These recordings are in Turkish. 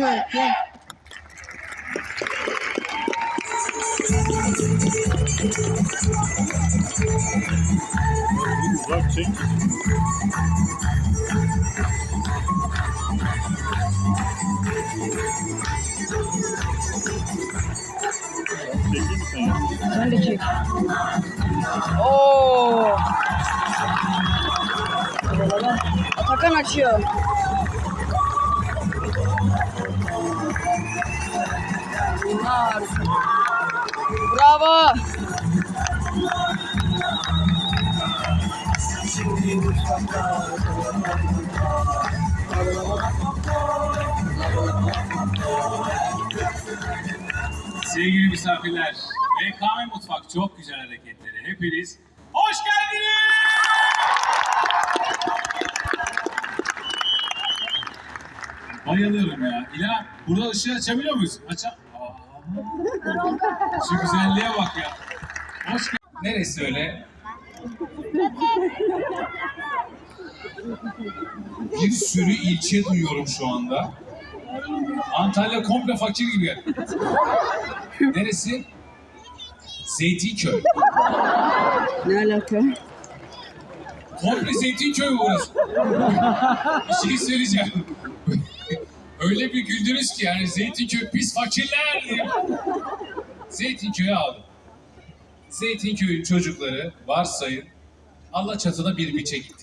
evet gel. Bak çek. Ya? Sen de çek. Oo. Atakan açıyor. Bravo. Sevgili misafirler, BKM Mutfak çok güzel hareketleri. Hepiniz hoş geldiniz. Bayılıyorum ya. İlhan, burada ışığı açabiliyor muyuz? Aç. Şu güzelliğe bak ya. Hoş. Neresi öyle? Bir sürü ilçe duyuyorum şu anda. Antalya komple fakir gibi. Neresi? Zeytinköy. Ne alaka? Komple Zeytinköy burası. Bir şey söyleyeceğim. Öyle bir güldünüz ki yani Zeytinköy pis fakirler diye. Zeytinköy'ü aldım. Zeytinköy'ün çocukları varsayın Alaçatı'da bir biçe gitti.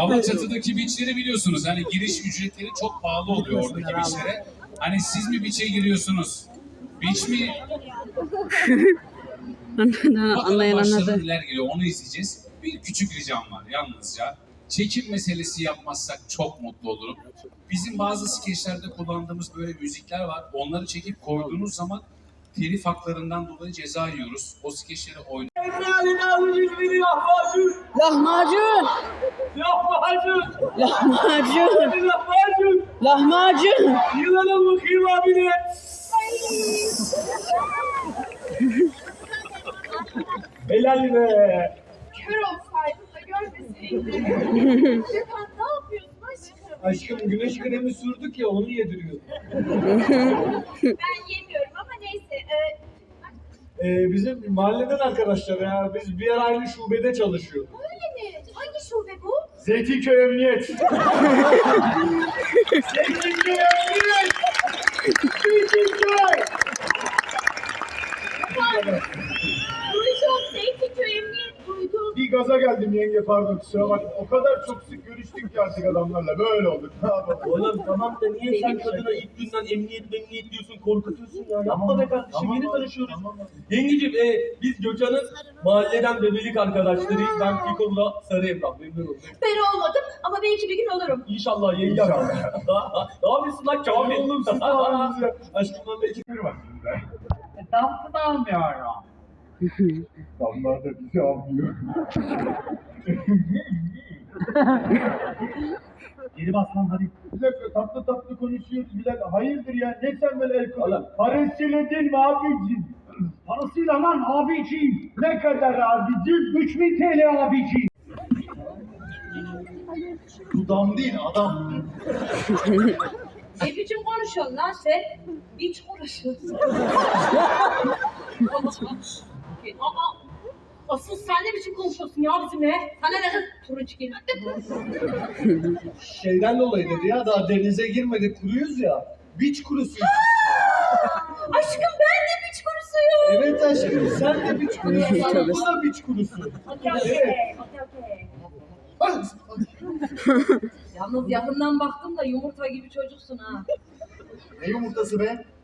Alaçatı'daki biçleri biliyorsunuz. Hani giriş ücretleri çok pahalı oluyor oradaki biçlere. Hani siz mi biçe giriyorsunuz? Biç mi Bakalım Anlayan başlarına anladı. neler geliyor onu izleyeceğiz. Bir küçük ricam var yalnızca. Çekim meselesi yapmazsak çok mutlu olurum. Bizim bazı skeçlerde kullandığımız böyle müzikler var. Onları çekip koyduğunuz zaman telif haklarından dolayı ceza yiyoruz. O skeçleri oyn Lahmacun. Lahmacun. Lahmacun. Lahmacun. Yılanın bakayım abine. Helal be. Gökhan ne yapıyorsun aşkım? Aşkım güneş kremi sürdük ya onu yediriyor. Ben yemiyorum ama neyse. Ee, Ee, bizim mahalleden arkadaşlar ya. Biz bir yer aynı şubede çalışıyor. öyle mi? Hangi şube bu? Zeytinköy Emniyet. Zeytinköy Emniyet. Zeytinköy. Duydum. Zeytinköy Emniyet. Bir gaza geldim yenge pardon kusura bak. O kadar çok sık görüştük ki artık adamlarla. Böyle olduk. Ne yapalım? Oğlum tamam da niye sen kadına ilk günden emniyet emniyet diyorsun korkutuyorsun ya. Yapma be kardeşim Tamam yeni tanışıyoruz. tamam. Yengeciğim e, biz Gökhan'ın mahalleden bebelik arkadaşlarıyız. Ben Fiko'mla Sarı Emrah memnun oldum. Ben olmadım ama belki bir gün olurum. İnşallah yenge. İnşallah. Daha- ne yapıyorsun lan Kamil? Oğlum siz ya? Aşkımdan belki. Küfür var sizde. Damsın almıyorum. Damlar da bizi almıyor. Geri bas lan hadi. Bir dakika tatlı tatlı konuşuyoruz Bilal. Hayırdır ya? Ne sen böyle el? Oğlum. Parasıyla değil mi abicim? Parasıyla lan abiciğim. Ne kadar abicim? 3000 TL abiciğim. Bu dam değil adam. Ne biçim konuşuyorsun lan sen? Hiç konuşuyorsun. Aa, asıl sen ne biçim konuşuyorsun ya bizimle? Sana ne kız? Turunç gelin. Şeyden dolayı dedi ya daha denize girmedik kuruyuz ya. Biç kurusu. Aşkım ben de biç kurusuyum. Evet aşkım sen de biç kurusun. Bu da biç kurusu. Okey okey. Okey okey. Yalnız yakından baktım da yumurta gibi çocuksun ha. Ne yumurtası be?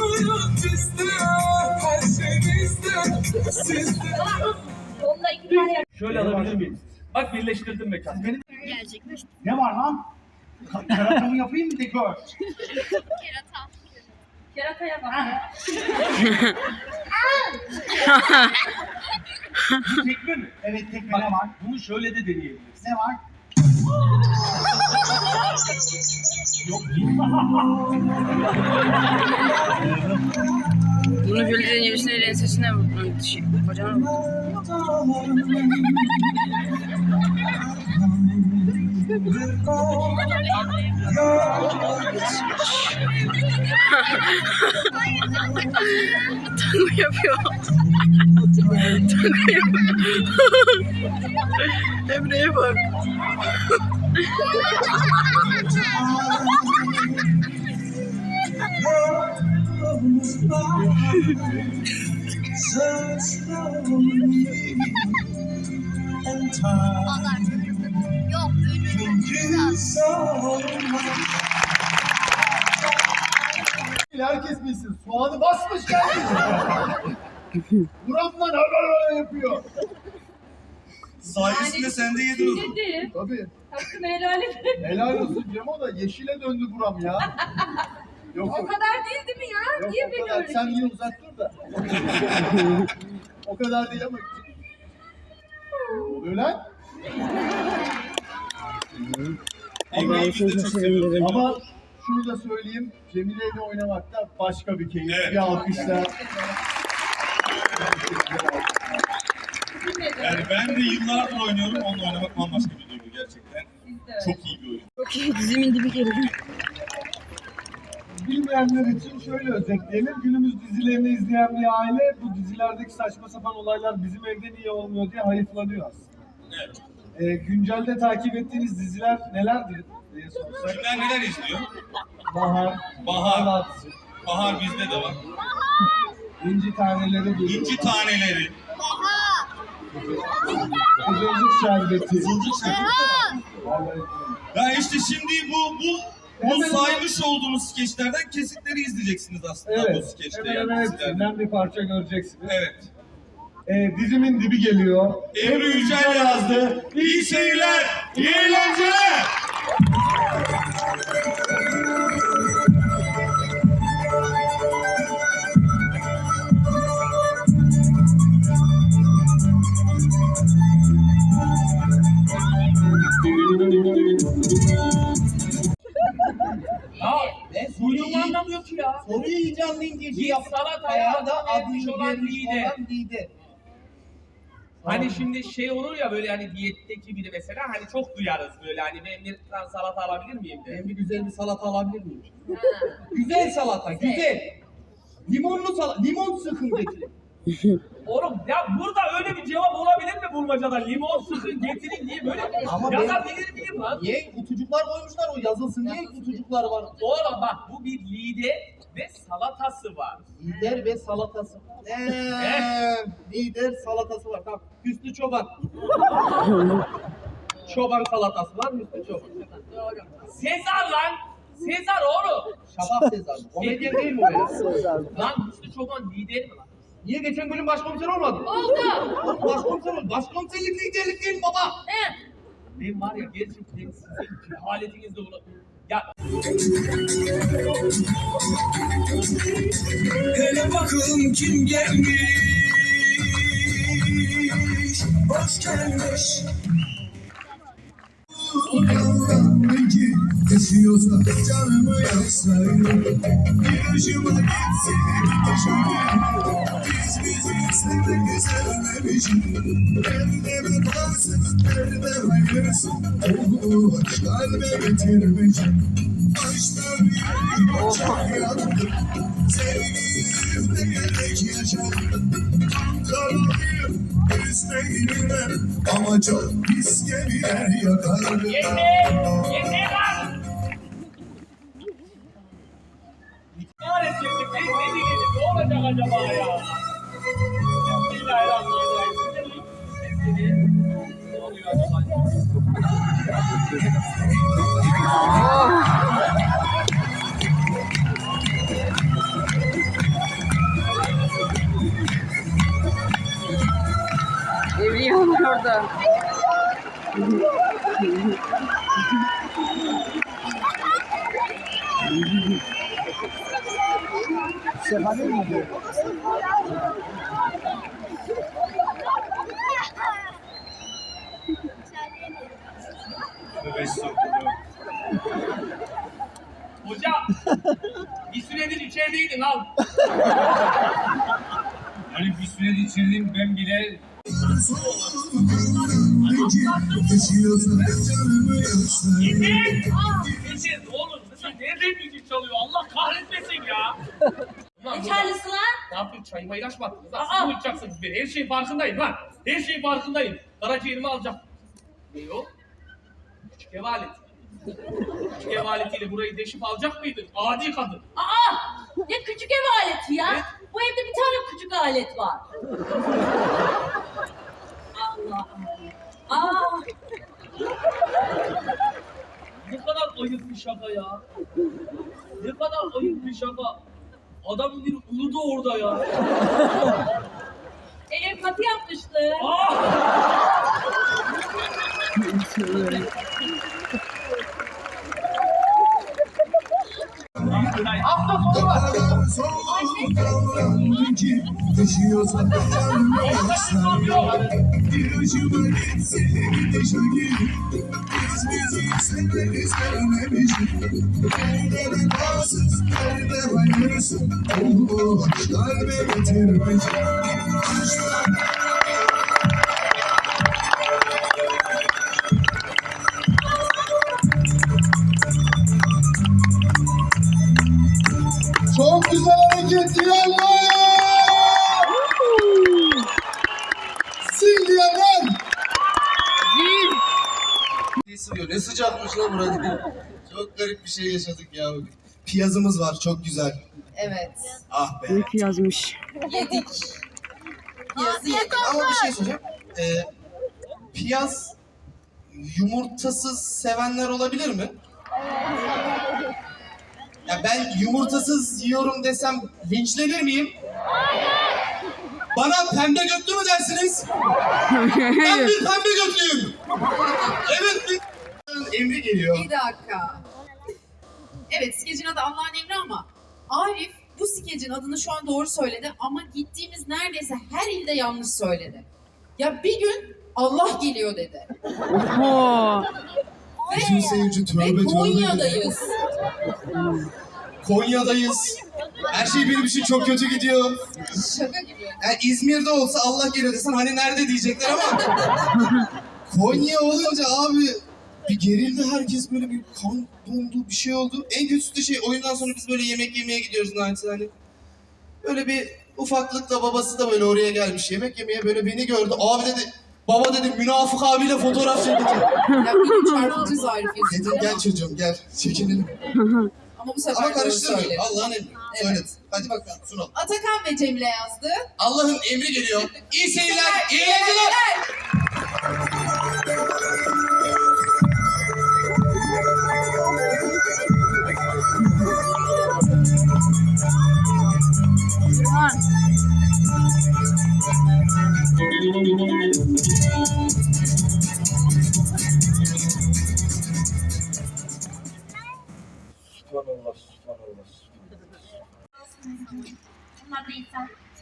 Hayat bizde her şey bizde Sizde Onda iki tane Şöyle alabilir miyim? Bak birleştirdim mekan. Ne var lan? Karakamı yapayım mı dekor? Kerataya bak ya. Tekme mi? Evet tekme ne var? Bunu şöyle de deneyebiliriz. Ne var? Bunu Gülden'in yüzüne ensesine vurdum. Şey, bacağına. Tango yapıyor. Tango yapıyor. Emre'ye bak. Yok önünü Herkes bilsin. Soğanı basmış geldi. Buramdan hala yapıyor. Sayesinde sen de yedin o Dedim. Tabii. Hakkını helal et. Helal olsun Cemo da yeşile döndü buram ya. Yok O kadar değil değil mi ya? Yok Niye beni öyle Sen şey- yine uzak dur da. o kadar değil ama. Allah'ım seni çok sevindim. Ama şunu da söyleyeyim. Cemile ile oynamak da başka bir keyif. Bir alkışla. Yani ben de yıllardır oynuyorum, onunla oynamak bambaşka bir duygu gerçekten. Çok iyi bir oyun. Çok iyi dizimin dibi geliyor. Bilmeyenler için şöyle özetleyelim. Günümüz dizilerini izleyen bir aile bu dizilerdeki saçma sapan olaylar bizim evde niye olmuyor diye hayıflanıyor aslında. Evet. Ee, güncelde takip ettiğiniz diziler nelerdir diye sorsak. Kimler neler izliyor? Bahar, Bahar. Balatsı, Bahar bizde de var. İnci Taneleri. İnci taneleri. Kızılcık Şerbeti. Kızılcık şerbeti. Ya işte şimdi bu bu bu Hemen- saymış olduğunuz skeçlerden kesitleri izleyeceksiniz aslında bu Evet, skeçte hemen yani hepsinden bir parça göreceksiniz. Evet. Ee, dizimin dibi geliyor. Emre Yücel yazdı. İyi seyirler, iyi eğlenceler. Suyunu anlamıyor ki ya. Soruyu iyice anlayayım diye şey Git salataya da adı olan lider. Hani şimdi şey olur ya böyle hani diyetteki biri mesela hani çok duyarız böyle hani ben bir tane salata alabilir miyim de. Ben bir güzel bir salata alabilir miyim? güzel salata, güzel. Limonlu salata, limon sıkın getirin. Oğlum ya burada öyle bir cevap olabilir mi bulmacada? Limon sıkın getirin diye böyle Ama yazabilir miyim lan? Niye kutucuklar koymuşlar o yazılsın diye kutucuklar var. Oğlum bak bu bir lider ve salatası var. Lider ve salatası. Eee, lider salatası var. Tamam. Hüsnü Çoban. Çoban salatası var, Hüsnü Çoban. Sezar lan! Sezar oğlum! Şabak Sezar. Komedyen değil mi o benim? Lan Hüsnü Çoban lider mi lan? Niye geçen bölüm başkomiser olmadı? Oldu. Başkomiser oldu. Başkomiserlik liderlik değil baba? He. Ben var ya gerçekten sizin cehaletinizle uğra... Ya Hele bakalım kim gelmiş Hoş gelmiş Peki Yaşıyorsa canımı yaksaydı Bir ucuma gitsin Biz bizi sevdik sevmemişim Elime kalsın elime hayırsın Oldu kalbe getirmişim Aşktan yüreğim çok yandı Sevdiğimde gerek yaşadım Kararlıyım üzmeyelim Ama çok pis gemiler yakarım yeter! Yeter? Ne olacak acaba ya? Evliyalar orada. Sefa değil mi? Estağfurullah. Hocam bir süredir içerideydin al. Hani bir süredir içirdim ben bile Yeter! Yeter oğlum nereden müzik çalıyor Allah kahretmesin ya. Ne çağrısı lan? Ne yaptın çayıma ilaç mı attınız? Lan Aa! siz mi içeceksiniz beni? Her şeyin farkındayım lan. Her şeyin farkındayım. Karaciğerimi alacak. Ne o? Küçük ev aleti. Küçük ev aletiyle burayı deşip alacak mıydın? Adi kadın. Aa! Ne küçük ev aleti ya? Ne? Bu evde bir tane küçük alet var. Allah Allah. Aa! Ne kadar ayıp bir şaka ya. Ne kadar ayıp bir şaka. Adamın bir uludu orada ya. E, empati yapmıştı. Ah! Taşıyorsan canımı yaşlar Bir ucuma gitse gideşe gir Biz bizi severiz sevmemişim Nerede bağımsız, nerede hayırsın Oh, kalbe getirmiş bir şey yaşadık ya bugün. Piyazımız var çok güzel. Evet. Ah be. Öykü yazmış. Yedik. Yazı yedik. Ama bir şey söyleyeceğim. Ee, piyaz yumurtasız sevenler olabilir mi? Ya ben yumurtasız yiyorum desem linçlenir miyim? Bana pembe götlü mü dersiniz? Ben bir pembe götlüyüm. Evet bir emri geliyor. Bir dakika. Evet skecin adı Allah'ın emri ama Arif bu skecin adını şu an doğru söyledi ama gittiğimiz neredeyse her ilde yanlış söyledi. Ya bir gün Allah geliyor dedi. Oho. Bütün seyirci Ve tövbe tövbe. Konya'dayız. Konya'dayız. Her şey benim için çok kötü gidiyor. Şaka gibi. Yani İzmir'de olsa Allah geliyor desen hani nerede diyecekler ama Konya olunca abi bir gerildi herkes böyle bir kan dondu bir şey oldu. En kötüsü de şey oyundan sonra biz böyle yemek yemeye gidiyoruz naçizane. Böyle bir ufaklıkla babası da böyle oraya gelmiş yemek yemeye böyle beni gördü. Abi dedi baba dedi münafık abiyle fotoğraf çekeceğim. Ya benim çarpıcı Arif yazıyor Dedim gel çocuğum gel çekinelim. ama bu sefer Ama söyledi. Allah'ın emri. Evet. Söyle. Hadi bakalım sunalım. Atakan ve Cemile yazdı. Allah'ın emri geliyor. İyi seyirler, iyi eğlenceler.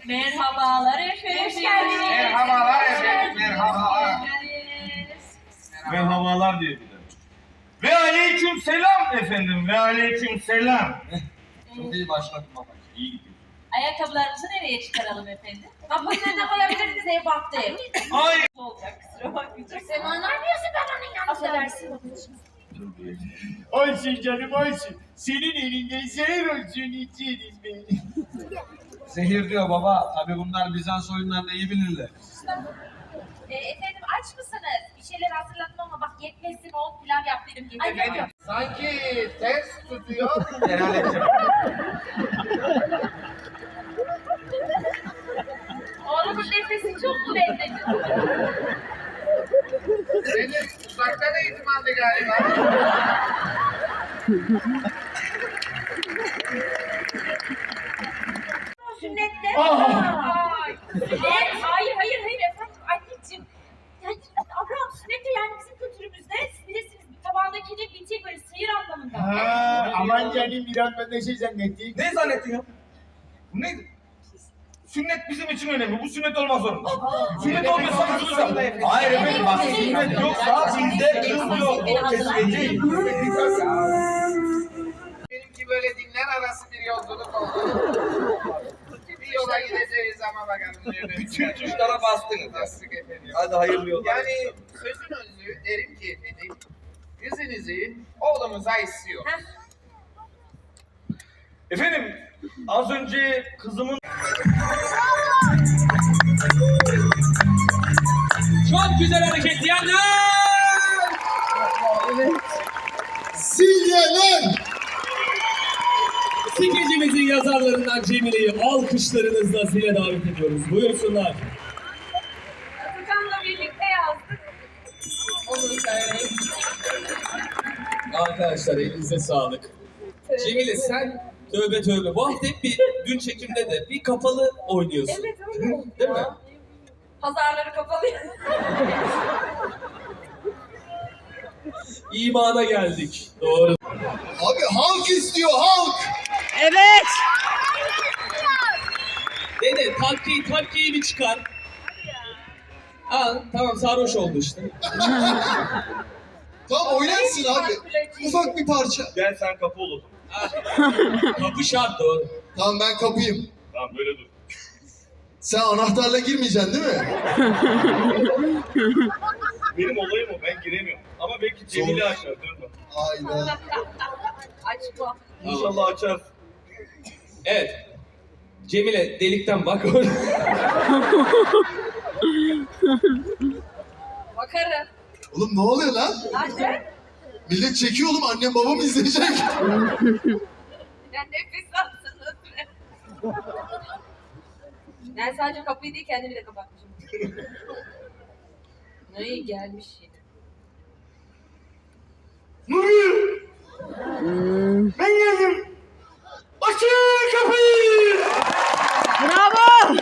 Merhabalar efendim. Hoş geldiniz. Merhabalar efendim, merhabalar. Merhabalar diye bir de. Ve aleyküm selam efendim. Ve aleyküm selam. Çok iyi başladım baba. İyi gidiyor. Ayakkabılarımızı nereye çıkaralım efendim? Kapının önüne koyabilir miyiz ev baktı ev? Ay. Olacak kusura bakmayacak. Sema ne yapıyorsun ben onun yanında? Affedersin. Olsun canım olsun. Senin elinden zehir olsun içerim ben. Zehir diyor baba. Tabii bunlar Bizans oyunlarını iyi bilirler. E, efendim aç mısınız? Bir şeyler hazırladım ama bak yetmesin o pilav yap dedim. Ay, yok, yok. Sanki ters tutuyor. Oğlumun nefesi çok mu belli? Senin uzaktan eğitim aldı galiba. Sünnette. Ay. Evet, hayır hayır hayır efendim anneciğim. Yani Abraham sünnette yani bizim kültürümüzde bilirsiniz tabağındakini bitiye böyle sıyır anlamında. Ha, aman canım bir an ben de şey zannettim. Ne zannettin ya? Bu neydi? Sünnet bizim için önemli. Bu sünnet olmaz zorunda. Sünnet olmasa kızımıza. Hayır efendim bak sünnet yoksa bizde kız yok. O kesilecek. Benimki böyle dinler arası bir yolculuk oldu. bir yola gideceğiz ama bakalım. Bütün tuşlara bastınız. Bastık efendim. Hadi hayırlı yollar. Yani sözün özü derim ki efendim, kızınızı oğlumuza istiyor. Efendim az önce kızımın Çok güzel hareket diyenler. Silyeler! Skecimizin yazarlarından Cemile'yi alkışlarınızla zile davet ediyoruz. Buyursunlar. Atakan'la birlikte yazdık. Onu söyleyeyim. Arkadaşlar elinize sağlık. Cemile sen tövbe tövbe. Bu hafta bir dün çekimde de bir kapalı oynuyorsun. Evet öyle oldu Değil mi? Pazarları kapalı. İmana geldik. Doğru. Abi halk istiyor halk! Evet. Dede takkeyi takkeyi bir çıkar. Al tamam sarhoş oldu işte. Tamam oynarsın abi. Ufak bir parça. gel sen kapı ol. Kapı şart doğru. Tamam ben kapıyım. Tamam böyle dur. Sen anahtarla girmeyeceksin değil mi? Benim olayım o ben giremiyorum. Ama belki Cemile açar. Dur bak. Aynen. Açma. İnşallah açar. Evet. Cemile delikten bak. Bakarım. Oğlum ne oluyor lan? Nerede? Millet çekiyor oğlum annem babam izleyecek. Ya nefes alsın Ben sadece kapıyı değil kendimi de kapatmışım. iyi gelmiş yine. Ben geldim. Açın kapıyı. Bravo.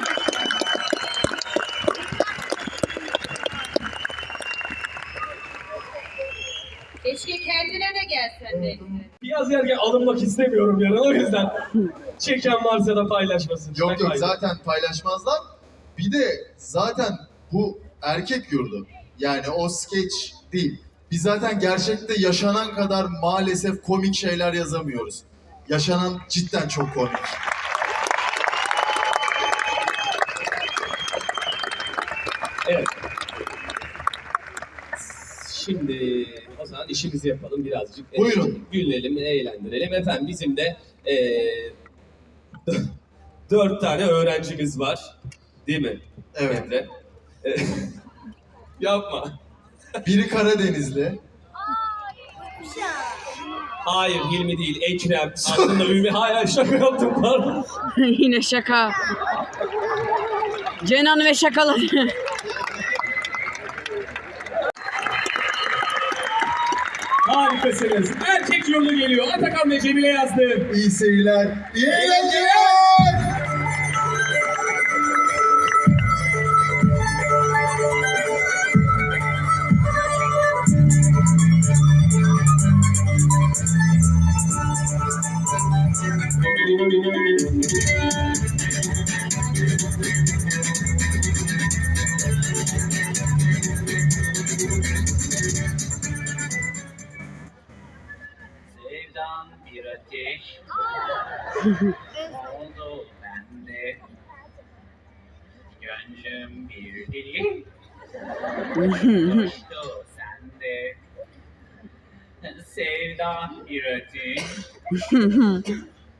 Keşke kendine de gelsen de. Biraz yerken alınmak istemiyorum yarın o yüzden. Çeken varsa da paylaşmasın. yok yok zaten paylaşmazlar. Bir de zaten bu erkek yurdu. Yani o skeç değil. Biz zaten gerçekte yaşanan kadar maalesef komik şeyler yazamıyoruz. Yaşanan cidden çok komik. Evet. Şimdi o zaman işimizi yapalım birazcık. Ee, Buyurun. Gülelim, eğlendirelim. Efendim bizim de ee, dört tane öğrencimiz var. Değil mi? Evet. Emre? Ee, Yapma. Biri Karadenizli. Hayır Hilmi değil, Ekrem. Aslında Ümit. Hayır şaka yaptım pardon. Yine şaka. Cenan ve şakaları. Harikasınız. Erkek yurdu geliyor. Atakan ve Cemile yazdı. İyi seyirler. İyi eğlenceler.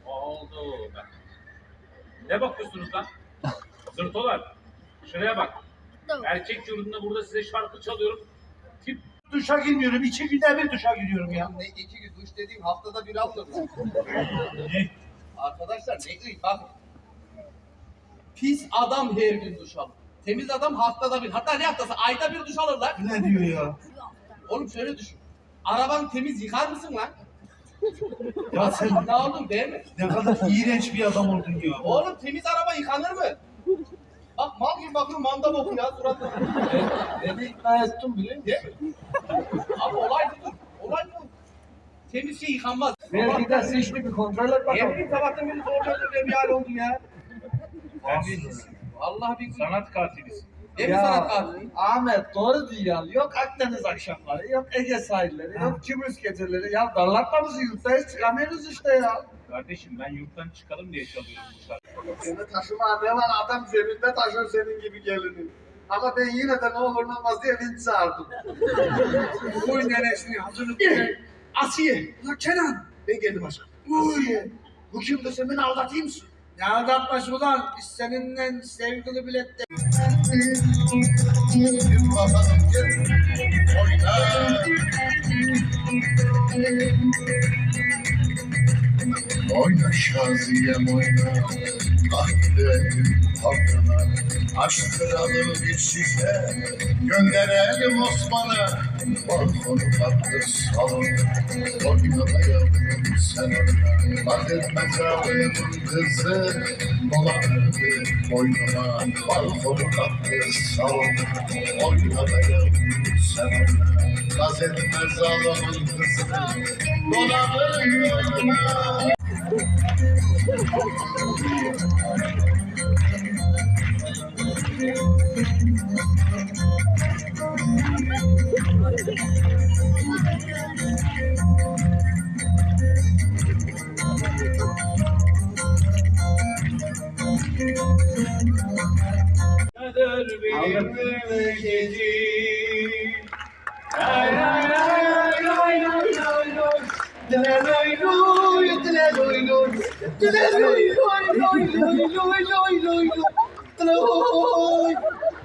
Oldu. Ne bakıyorsunuz lan? Zırtolar. Şuraya bak. Erkek yurdunda burada size şarkı çalıyorum. Tip Duşa girmiyorum. iki günde bir duşa giriyorum ya. Ne iki gün duş dediğim haftada bir aldım. Arkadaşlar ne iyi bak. Pis adam her gün duş alır. Temiz adam haftada bir. Hatta ne haftası? Ayda bir duş alırlar. Ne diyor ya? Oğlum şöyle düşün. Araban temiz yıkar mısın lan? Ya sen Ne oldun değil mi? ne kadar iğrenç bir adam oldun ya. Oğlum temiz araba yıkanır mı? Bak mal gibi bakıyorum manda boku ya suratına. Beni ikna ettin biliyor musun? Abi olay budur. Olay bu. Temiz şey yıkanmaz. Vergiden seçti bir kontrol et Ne bakalım. bileyim sabahtan beri zor gördüm bir hal oldum ya. Terbiyesizsin. Vallahi bir sanat katilisin. Ne bir sanat katili? Ahmet doğru diyor. Yok Akdeniz akşamları, yok Ege sahilleri, yok Kıbrıs geceleri. Ya darlatma bizi yurttayız çıkamıyoruz işte ya. Kardeşim ben yurttan çıkalım diye çalıyorum bu şarkıyı. Seni taşıma ne var adam zeminde taşıyor senin gibi gelini. Ama ben yine de ne olur ne olmaz diye vinç çağırdım. Uy nenesini hazırlık Asiye. La Kenan. Ben geldim aşkım. Uy. Bu kim de sen beni aldatayım mısın? Ne aldatması ulan? Biz seninle sevgili Gir bakalım gir. Oyna. Oyna Şaziyem oyna. Ah dönelim halkına. Bir şişe. Gönderelim Osman'a. Balkonu patlı salon. Oyna Bakıp metrafe kızı Dolandı boynuma Balkonu kaptı savun Oynadayım sen Gaz etmez alımın kızı Dolandı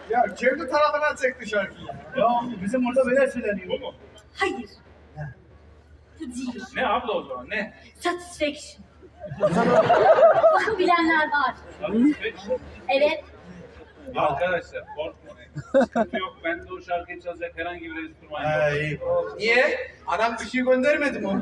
Ya kendi tarafına çekti şarkıyı. Ya bizim orada böyle söyleniyor. Bu mu? Hayır. Bu değil. Ne abla o zaman ne? Satisfaction. Bunu bilenler var. Evet. Arkadaşlar korkmayın. Sıkıntı yok. Ben de o şarkıyı çalacak herhangi bir enstrüman yok. Niye? Anam bir şey göndermedi mi?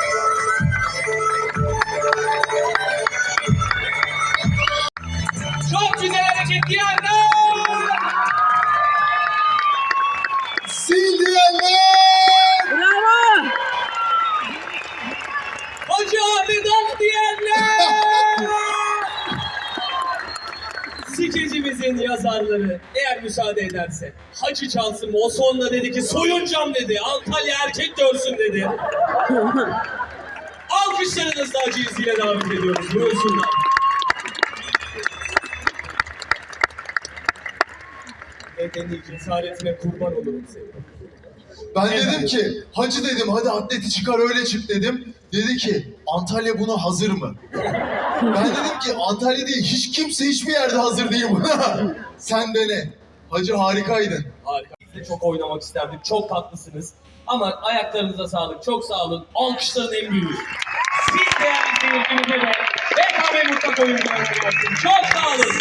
Skecimizin yazarları eğer müsaade ederse Hacı çalsın sonunda dedi ki soyuncam dedi. Antalya erkek görsün dedi. Alkışlarınızla Hacı İzzi'yle davet ediyoruz. Buyursunlar. Medeni cesaretine kurban olurum seni. Ben dedim ki hacı dedim hadi atleti çıkar öyle çık dedim. Dedi ki Antalya buna hazır mı? Ben dedim ki Antalya değil, hiç kimse hiçbir yerde hazır değil buna. Sen dene. Hacı harikaydın. Harika. Çok oynamak isterdim. Çok tatlısınız. Ama ayaklarınıza sağlık. Çok sağ olun. Alkışların en büyüğü. Siz değerli seyircimize de BKM Mutlak Oyuncuları Çok sağ olun.